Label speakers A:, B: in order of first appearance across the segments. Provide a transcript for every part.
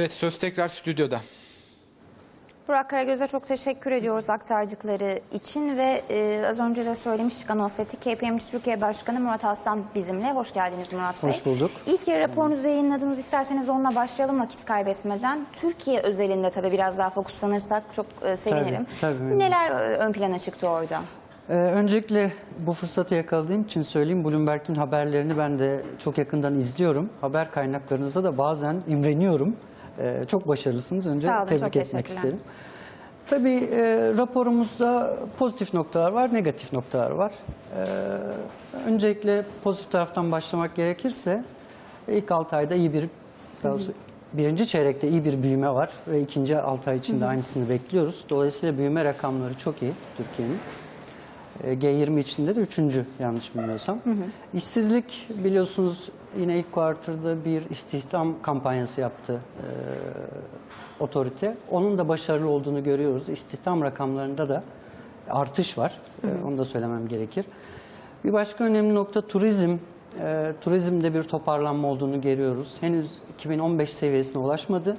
A: Evet söz tekrar stüdyoda.
B: Burak Karagöz'e çok teşekkür ediyoruz aktardıkları için ve e, az önce de söylemiştik, anons ettik. KPMG Türkiye Başkanı Murat Aslan bizimle. Hoş geldiniz Murat Bey.
C: Hoş bulduk.
B: İlk yarı raporunuzu yayınladınız. İsterseniz onunla başlayalım vakit kaybetmeden. Türkiye özelinde tabii biraz daha fokuslanırsak çok e, sevinirim.
C: Tabii, tabii.
B: Neler e, ön plana çıktı orada?
C: Ee, öncelikle bu fırsatı yakaladığım için söyleyeyim. Bloomberg'in haberlerini ben de çok yakından izliyorum. Haber kaynaklarınıza da bazen imreniyorum. Ee, çok başarılısınız. Önce
B: Sağ olun,
C: tebrik etmek isterim. Tabii e, raporumuzda pozitif noktalar var, negatif noktalar var. Ee, öncelikle pozitif taraftan başlamak gerekirse ilk 6 ayda iyi bir, daha doğrusu birinci çeyrekte iyi bir büyüme var ve ikinci 6 ay içinde aynısını bekliyoruz. Dolayısıyla büyüme rakamları çok iyi Türkiye'nin. E, G20 içinde de üçüncü yanlış bilmiyorsam. İşsizlik biliyorsunuz yine ilk kuartırda bir istihdam kampanyası yaptı e, otorite. Onun da başarılı olduğunu görüyoruz. İstihdam rakamlarında da artış var. E, onu da söylemem gerekir. Bir başka önemli nokta turizm. E, turizmde bir toparlanma olduğunu görüyoruz. Henüz 2015 seviyesine ulaşmadı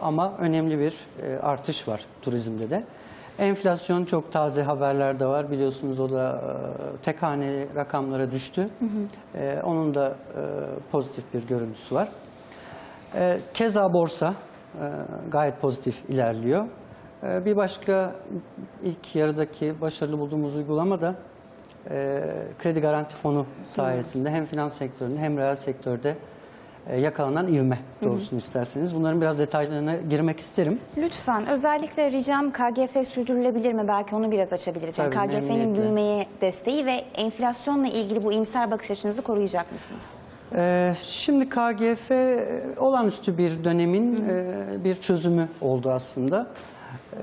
C: ama önemli bir e, artış var turizmde de. Enflasyon çok taze haberler de var. Biliyorsunuz o da e, tek haneli rakamlara düştü. E, onun da e, pozitif bir görüntüsü var. E, keza borsa e, gayet pozitif ilerliyor. E, bir başka ilk yarıdaki başarılı bulduğumuz uygulama da e, kredi garanti fonu sayesinde hem finans sektöründe hem reel sektörde yakalanan ivme doğrusunu isterseniz. Bunların biraz detaylarına girmek isterim.
B: Lütfen özellikle ricam KGF sürdürülebilir mi? Belki onu biraz açabiliriz. Yani
C: Tabii,
B: KGF'nin
C: memnuniyetle.
B: büyümeye desteği ve enflasyonla ilgili bu iyimser bakış açınızı koruyacak mısınız?
C: Ee, Şimdi KGF e, olağanüstü bir dönemin e, bir çözümü oldu aslında.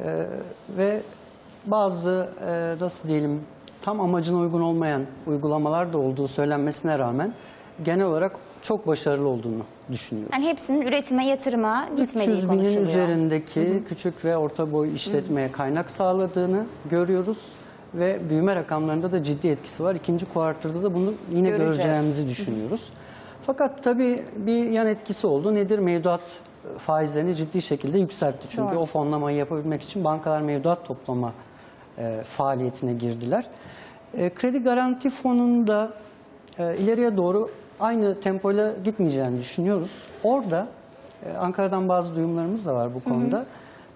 C: Ee, Ve bazı e, nasıl diyelim tam amacına uygun olmayan uygulamalar da olduğu söylenmesine rağmen genel olarak çok başarılı olduğunu düşünüyoruz.
B: Yani hepsinin üretime, yatırıma gitmediği
C: 300 binin üzerindeki küçük ve orta boy işletmeye kaynak sağladığını görüyoruz ve büyüme rakamlarında da ciddi etkisi var. İkinci kuartırda da bunu yine
B: Göreceğiz.
C: göreceğimizi düşünüyoruz. Fakat tabii bir yan etkisi oldu. Nedir? Mevduat faizlerini ciddi şekilde yükseltti. Çünkü
B: Doğru.
C: o fonlamayı yapabilmek için bankalar mevduat toplama e, faaliyetine girdiler. E, kredi garanti fonunda e, ileriye doğru aynı tempoyla gitmeyeceğini düşünüyoruz. Orada e, Ankara'dan bazı duyumlarımız da var bu konuda.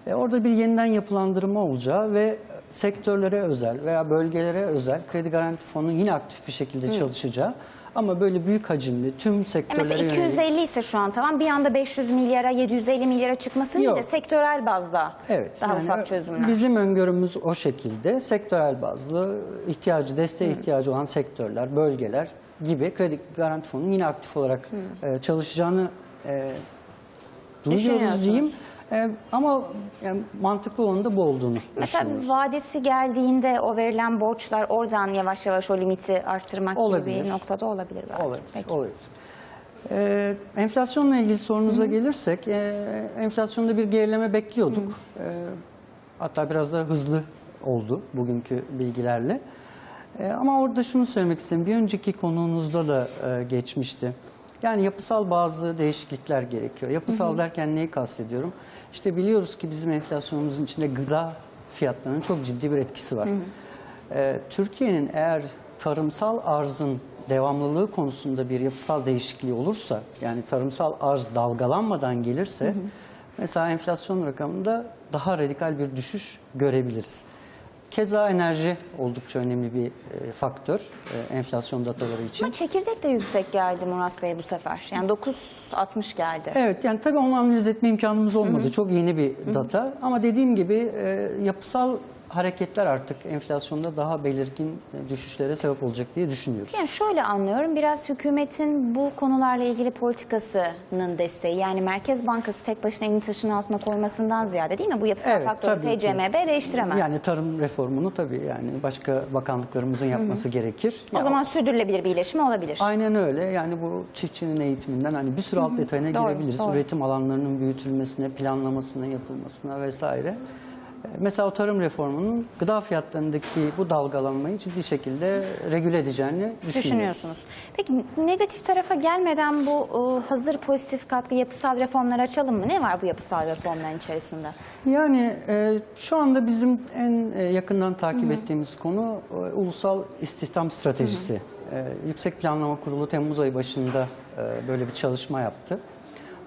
C: E, orada bir yeniden yapılandırma olacağı ve sektörlere özel veya bölgelere özel kredi garanti fonu yine aktif bir şekilde çalışacağı ama böyle büyük hacimli tüm
B: E
C: sektörlere
B: Mesela
C: yönelik
B: 250 ise şu an tamam bir anda 500 milyara 750 milyara çıkması değil de
C: Yok.
B: sektörel bazda
C: Evet.
B: daha
C: yani
B: ufak çözümler.
C: Bizim öngörümüz o şekilde. Sektörel bazlı ihtiyacı, desteğe ihtiyacı olan sektörler, bölgeler gibi kredi garanti fonunun yine aktif olarak e, çalışacağını e, duyuyoruz
B: Düşünüyorsunuz.
C: diyeyim. E, ama yani mantıklı olan da bu olduğunu
B: Mesela
C: düşünüyoruz.
B: vadesi geldiğinde o verilen borçlar oradan yavaş yavaş o limiti arttırmak gibi
C: Olabilir.
B: bir noktada olabilir belki.
C: Olabilir,
B: Peki.
C: olabilir. Ee, enflasyonla ilgili sorunuza gelirsek, e, enflasyonda bir gerileme bekliyorduk. Ee, hatta biraz daha hızlı oldu bugünkü bilgilerle. Ee, ama orada şunu söylemek istedim, bir önceki konuğunuzda da e, geçmişti. Yani yapısal bazı değişiklikler gerekiyor. Yapısal derken neyi kastediyorum? İşte biliyoruz ki bizim enflasyonumuzun içinde gıda fiyatlarının çok ciddi bir etkisi var. Ee, Türkiye'nin eğer tarımsal arzın devamlılığı konusunda bir yapısal değişikliği olursa, yani tarımsal arz dalgalanmadan gelirse, mesela enflasyon rakamında daha radikal bir düşüş görebiliriz. Keza enerji oldukça önemli bir e, faktör e, enflasyon dataları için.
B: Ama çekirdek de yüksek geldi Murat Bey bu sefer. Yani 9.60 geldi.
C: Evet yani tabii onu analiz etme imkanımız olmadı. Çok yeni bir data ama dediğim gibi e, yapısal hareketler artık enflasyonda daha belirgin e, düşüşlere sebep olacak diye düşünüyoruz.
B: Yani şöyle anlıyorum biraz hükümetin bu konularla ilgili politikasının desteği yani Merkez Bankası tek başına elini taşın altına koymasından ziyade değil mi? Bu yapısal
C: Evet,
B: faktörü
C: tabii ki.
B: TCMB değiştiremez.
C: Yani tarım reformunu tabii yani başka bakanlıklarımızın yapması gerekir.
B: o
C: Ya,
B: zaman sürdürülebilir bir iyileşme olabilir.
C: Aynen öyle. Yani bu çiftçinin eğitiminden hani bir sürü alt detayına
B: Doğru,
C: girebiliriz.
B: doğru.
C: Üretim alanlarının büyütülmesine, planlamasına, yapılmasına vesaire. Mesela o tarım reformunun gıda fiyatlarındaki bu dalgalanmayı ciddi şekilde regüle edeceğini.
B: Düşünüyorsunuz. Peki negatif tarafa gelmeden bu e, hazır pozitif katkı yapısal reformları açalım mı? Ne var bu yapısal reformların içerisinde?
C: Yani e, şu anda bizim en e, yakından takip ettiğimiz konu e, ulusal istihdam stratejisi. E, Yüksek Planlama Kurulu Temmuz ayı başında e, böyle bir çalışma yaptı.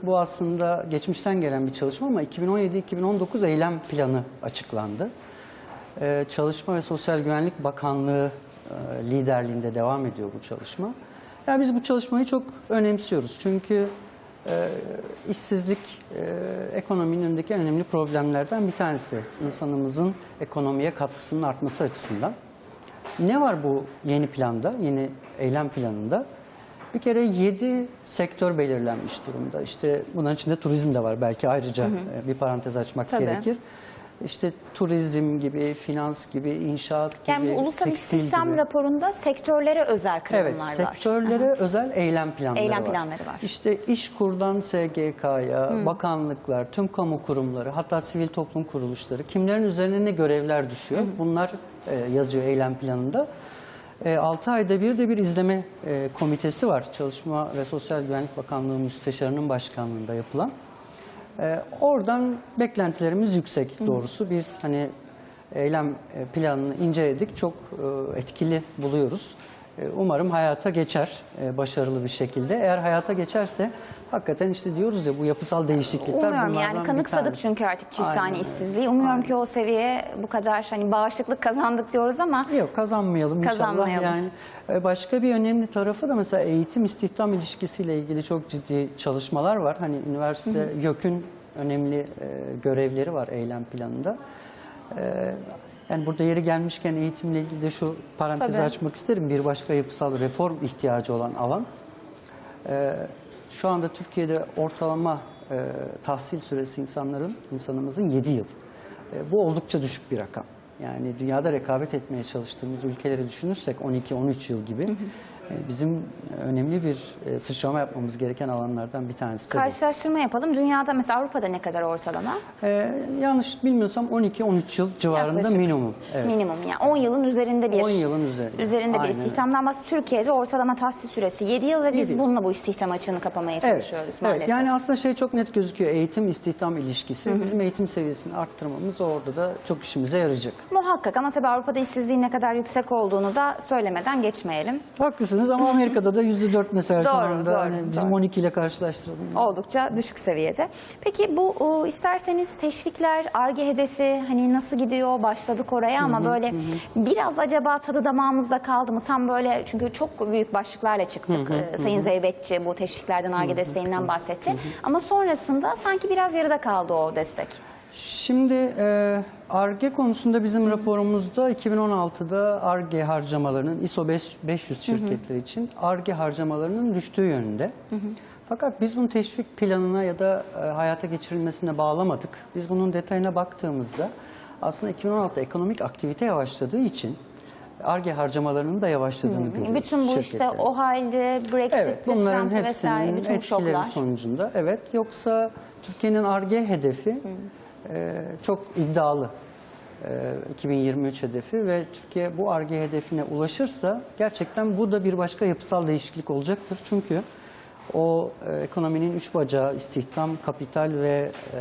C: Bu aslında geçmişten gelen bir çalışma ama 2017-2019 eylem planı açıklandı. E, Çalışma ve Sosyal Güvenlik Bakanlığı e, liderliğinde devam ediyor bu çalışma. Yani biz bu çalışmayı çok önemsiyoruz. Çünkü e, işsizlik e, ekonominin önündeki en önemli problemlerden bir tanesi. İnsanımızın ekonomiye katkısının artması açısından. Ne var bu yeni planda, yeni eylem planında? Bir kere 7 sektör belirlenmiş durumda. İşte bunların içinde turizm de var. Belki ayrıca e, bir parantez açmak
B: Tabii.
C: gerekir. İşte turizm gibi, finans gibi, inşaat gibi,
B: Yani bu ulusal istihdam
C: gibi.
B: raporunda sektörlere özel kırılımlar
C: Evet,
B: var.
C: sektörlere özel eylem planları
B: Eylem
C: var.
B: planları var.
C: İşte İşkur'dan SGK'ya, bakanlıklar, tüm kamu kurumları, hatta sivil toplum kuruluşları kimlerin üzerine ne görevler düşüyor? Bunlar e, yazıyor eylem planında. 6 ayda bir de bir izleme e, komitesi var. Çalışma ve Sosyal Güvenlik Bakanlığı Müsteşarı'nın başkanlığında yapılan. Ee, oradan beklentilerimiz yüksek doğrusu. Biz hani eylem e, planını inceledik. Çok e, etkili buluyoruz. E, Umarım hayata geçer e, başarılı bir şekilde. Eğer hayata geçerse hakikaten işte diyoruz ya bu yapısal değişiklikler
B: Umuyorum
C: bunlardan
B: yani
C: bir
B: kanıksadık
C: tanesi.
B: çünkü artık çift
C: Aynen
B: tane işsizliği. Umuyorum ki o seviyeye bu kadar hani bağışıklık kazandık diyoruz ama
C: Yok kazanmayalım inşallah.
B: Kazanmayalım.
C: Yani e, başka bir önemli tarafı da mesela eğitim istihdam ilişkisiyle ilgili çok ciddi çalışmalar var. Hani üniversite YÖK'ün önemli e, görevleri var eylem planında. E, yani burada yeri gelmişken eğitimle ilgili de şu parantezi
B: Tabii.
C: açmak isterim. Bir başka yapısal reform ihtiyacı olan alan. E, şu anda Türkiye'de ortalama e, tahsil süresi insanların, insanımızın 7 yıl. E, bu oldukça düşük bir rakam. Yani dünyada rekabet etmeye çalıştığımız ülkeleri düşünürsek 12-13 yıl gibi bizim önemli bir e, sıçrama yapmamız gereken alanlardan bir tanesi. bu.
B: karşılaştırma yapalım. Dünyada mesela Avrupa'da ne kadar ortalama?
C: E, yanlış bilmiyorsam 12-13 yıl civarında
B: Yaklaşık.
C: minimum. Evet.
B: Minimum yani 10 yılın üzerinde bir
C: 10 yılın üzerinde.
B: üzerinde bir
C: Aynen
B: istihdamdan bahsediyoruz. Türkiye'de ortalama tahsil süresi 7 yıl ve biz
C: yıl.
B: bununla bu istihdam açığını kapamaya
C: Evet,
B: çalışıyoruz maalesef.
C: evet. Yani aslında şey çok net gözüküyor. Eğitim istihdam ilişkisi. Bizim eğitim seviyesini arttırmamız orada da çok işimize yarayacak.
B: Muhakkak ama tabii Avrupa'da işsizliğin ne kadar yüksek olduğunu da söylemeden geçmeyelim.
C: Haklısınız ama Amerika'da da %4 mesela şu
B: Doğru,
C: anda.
B: doğru,
C: hani bizim
B: doğru.
C: 12 ile karşılaştıralım.
B: Oldukça düşük seviyede. Peki bu isterseniz teşvikler, ARGE hedefi hani nasıl gidiyor? Başladık oraya ama böyle biraz acaba tadı damağımızda kaldı mı? Tam böyle çünkü çok büyük başlıklarla çıktık. Ee, Sayın Zeybekçi bu teşviklerden ARGE desteğinden bahsetti. Ama sonrasında sanki biraz yarıda kaldı o destek.
C: Şimdi ARGE konusunda bizim raporumuzda 2016'da ARGE harcamalarının ISO 5 500 şirketleri için ARGE harcamalarının düştüğü yönünde. Fakat biz bunu teşvik planına ya da e, hayata geçirilmesine bağlamadık. Biz bunun detayına baktığımızda aslında 2016'da ekonomik aktivite yavaşladığı için ARGE harcamalarının da yavaşladığını görüyoruz.
B: Bütün bu işte o halde Brexit,
C: Evet, bunların
B: Trump vesaire bütün
C: etkileri
B: şoklar.
C: sonucunda evet. Yoksa Türkiye'nin ARGE hedefi e, çok iddialı. E, 2023 hedefi ve Türkiye bu ARGE hedefine ulaşırsa gerçekten bu da bir başka yapısal değişiklik olacaktır. Çünkü o e, ekonominin üç bacağı istihdam, kapital ve e,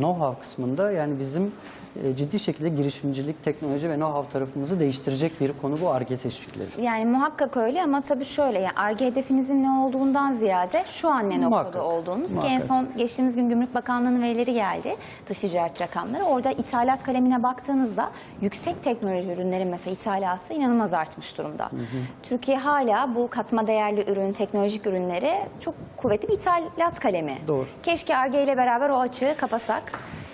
C: know-how kısmında yani bizim e, ciddi şekilde girişimcilik, teknoloji ve know-how tarafımızı değiştirecek bir konu bu ARGE teşvikleri.
B: Yani muhakkak öyle ama tabii şöyle yani ARGE hedefinizin ne olduğundan ziyade şu an ne noktada
C: Muhakkak,
B: olduğunuz ki en
C: muhakkak.
B: son geçtiğimiz gün Gümrük Bakanlığı'nın verileri geldi. Dış ticaret rakamları. Orada ithalat kalemine baktığınızda yüksek teknoloji ürünlerin mesela ithalatı inanılmaz artmış durumda. Türkiye hala bu katma değerli ürün, teknolojik ürünleri çok kuvvetli bir ithalat kalemi.
C: Doğru.
B: Keşke ARGE ile beraber o açığı kapasak.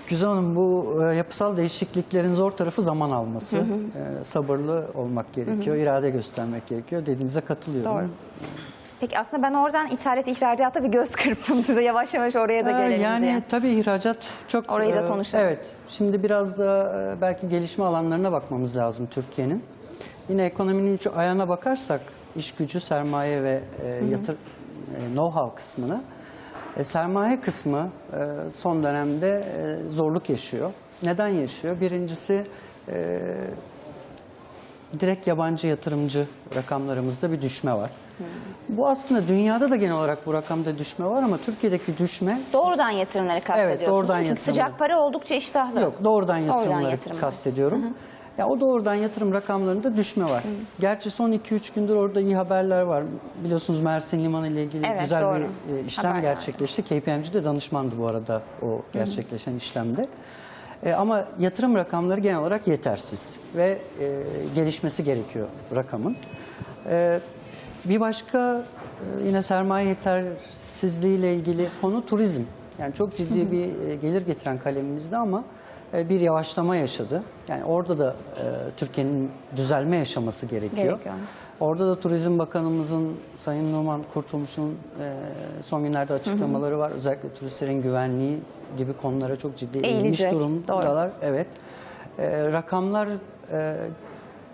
C: Güzel Hanım bu e, yapısal değişikliklerin zor tarafı zaman alması. E, sabırlı olmak gerekiyor, irade göstermek gerekiyor. Dediğinize katılıyorum.
B: Doğru. Peki aslında ben oradan ithalat ihracata bir göz kırptım size yavaş yavaş oraya da
C: Ee,
B: gelelim
C: yani
B: diye.
C: tabii ihracat çok...
B: Orayı da
C: e,
B: konuşalım.
C: Evet. Şimdi biraz da belki gelişme alanlarına bakmamız lazım Türkiye'nin. Yine ekonominin üç ayağına bakarsak iş gücü, sermaye ve e, yatır, e, know-how kısmına. E, sermaye kısmı e, son dönemde e, zorluk yaşıyor. Neden yaşıyor? Birincisi e, direkt yabancı yatırımcı rakamlarımızda bir düşme var. Bu aslında dünyada da genel olarak bu rakamda düşme var ama Türkiye'deki düşme
B: Doğrudan yatırımları kastediyorsunuz.
C: doğrudan
B: Çünkü
C: yatırımları.
B: sıcak para oldukça iştahlı.
C: Yok doğrudan yatırımları
B: yatırımlar.
C: kastediyorum. Ya o doğrudan yatırım rakamlarında düşme var. Gerçi son 2-3 gündür orada iyi haberler var. Biliyorsunuz Mersin Limanı ile ilgili
B: Evet,
C: güzel
B: doğru.
C: bir e, işlem
B: Haberler.
C: gerçekleşti. KPMG de danışmandı bu arada o gerçekleşen işlemde. E, ama yatırım rakamları genel olarak yetersiz ve e, gelişmesi gerekiyor rakamın. E, bir başka e, yine sermaye yetersizliği ile ilgili konu turizm. Yani çok ciddi bir e, gelir getiren kalemimizde ama bir yavaşlama yaşadı. Yani orada da e, Türkiye'nin düzelme yaşaması gerekiyor.
B: Gerekiyor.
C: Orada da Turizm Bakanımızın Sayın Numan Kurtulmuş'un e, son günlerde açıklamaları var. Özellikle turistlerin güvenliği gibi konulara çok ciddi eğilmiş durumdalar. Evet. E, rakamlar e,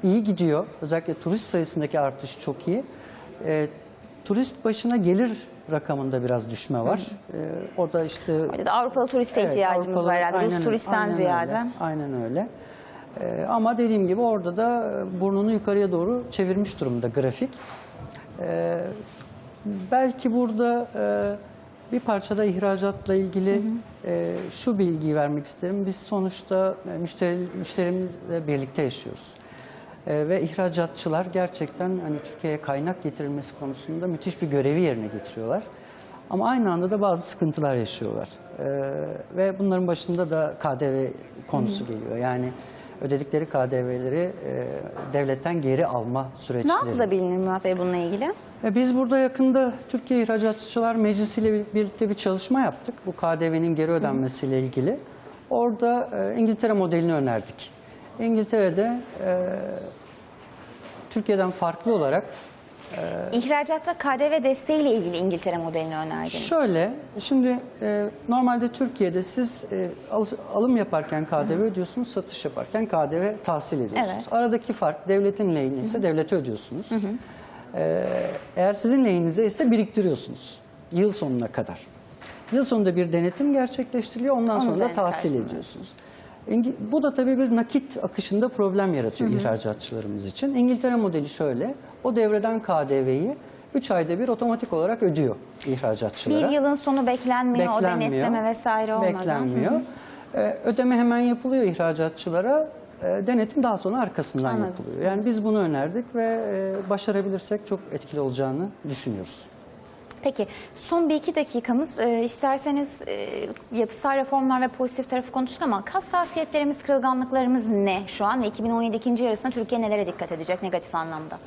C: iyi gidiyor. Özellikle turist sayısındaki artış çok iyi. E, turist başına gelir rakamında biraz düşme var. E, işte
B: Orada da Avrupalı turiste
C: Evet,
B: ihtiyacımız
C: Avrupalı-
B: var herhalde. Rus
C: aynen-
B: turistten
C: aynen
B: ziyade.
C: Öyle, aynen öyle. Ee, ama dediğim gibi orada da e, burnunu yukarıya doğru çevirmiş durumda grafik. Ee, belki burada e, bir parçada ihracatla ilgili e, şu bilgiyi vermek isterim. Biz sonuçta e, müşteri, müşterimizle birlikte yaşıyoruz. E, ve ihracatçılar gerçekten hani Türkiye'ye kaynak getirilmesi konusunda müthiş bir görevi yerine getiriyorlar. Ama aynı anda da bazı sıkıntılar yaşıyorlar. E, ve bunların başında da KDV konusu geliyor. Yani ödedikleri KDV'leri e, devletten geri alma
B: Ne
C: süreçleri.
B: yapılabilir Murat Bey bununla ilgili?
C: E, Biz burada yakında Türkiye İhracatçılar Meclisi ile birlikte bir çalışma yaptık. Bu KDV'nin geri ödenmesiyle ilgili. Orada e, İngiltere modelini önerdik. İngiltere'de e, Türkiye'den farklı olarak
B: İhracatta KDV desteğiyle ilgili İngiltere modelini önerdiniz.
C: şöyle, şimdi e, normalde Türkiye'de siz e, al- alım yaparken KDV ödüyorsunuz, satış yaparken KDV tahsil ediyorsunuz.
B: Evet.
C: Aradaki fark devletin lehine ise devlete ödüyorsunuz. E, eğer sizin lehinize ise biriktiriyorsunuz yıl sonuna kadar. Yıl sonunda bir denetim gerçekleştiriliyor, ondan
B: Onun
C: sonra da tahsil ediyorsunuz. Bu da tabii bir nakit akışında problem yaratıyor ihracatçılarımız için. İngiltere modeli şöyle, o devreden KDV'yi 3 ayda bir otomatik olarak ödüyor ihracatçılara.
B: Bir yılın sonu beklenmiyor, o denetleme vesaire olmadan.
C: Beklenmiyor. Ee, ödeme hemen yapılıyor ihracatçılara. Ee, denetim daha sonra arkasından
B: Anladım.
C: yapılıyor. Yani biz bunu önerdik ve e, başarabilirsek çok etkili olacağını düşünüyoruz.
B: Peki son bir iki dakikamız e, isterseniz e, yapısal reformlar ve pozitif tarafı konuştuk ama hassasiyetlerimiz, kırılganlıklarımız ne şu an ve 2017 ikinci yarısında Türkiye nelere dikkat edecek negatif anlamda?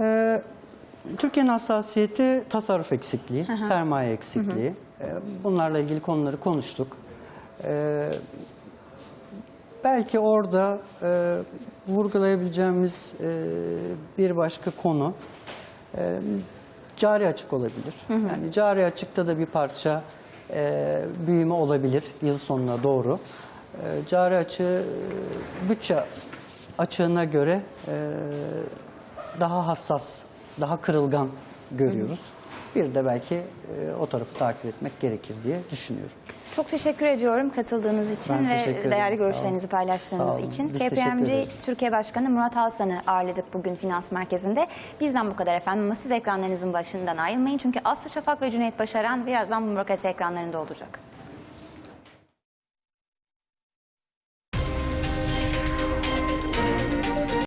C: Ee, Türkiye'nin hassasiyeti tasarruf eksikliği, sermaye eksikliği. Ee, bunlarla ilgili konuları konuştuk. Ee, belki orada e, vurgulayabileceğimiz e, bir başka konu e, cari açık olabilir. Yani cari açıkta da bir parça e, büyüme olabilir yıl sonuna doğru. E, cari açığı e, bütçe açığına göre e, daha hassas, daha kırılgan görüyoruz. Bir de belki e, o tarafı takip etmek gerekir diye düşünüyorum.
B: Çok teşekkür ediyorum katıldığınız için
C: Ben
B: ve değerli görüşlerinizi paylaştığınız için.
C: Biz
B: KPMG. Türkiye Başkanı Murat Alsan'ı ağırladık bugün Finans Merkezi'nde. Bizden bu kadar efendim ama siz ekranlarınızın başından ayrılmayın. Çünkü Aslı Şafak ve Cüneyt Başaran birazdan Mumrukası ekranlarında olacak.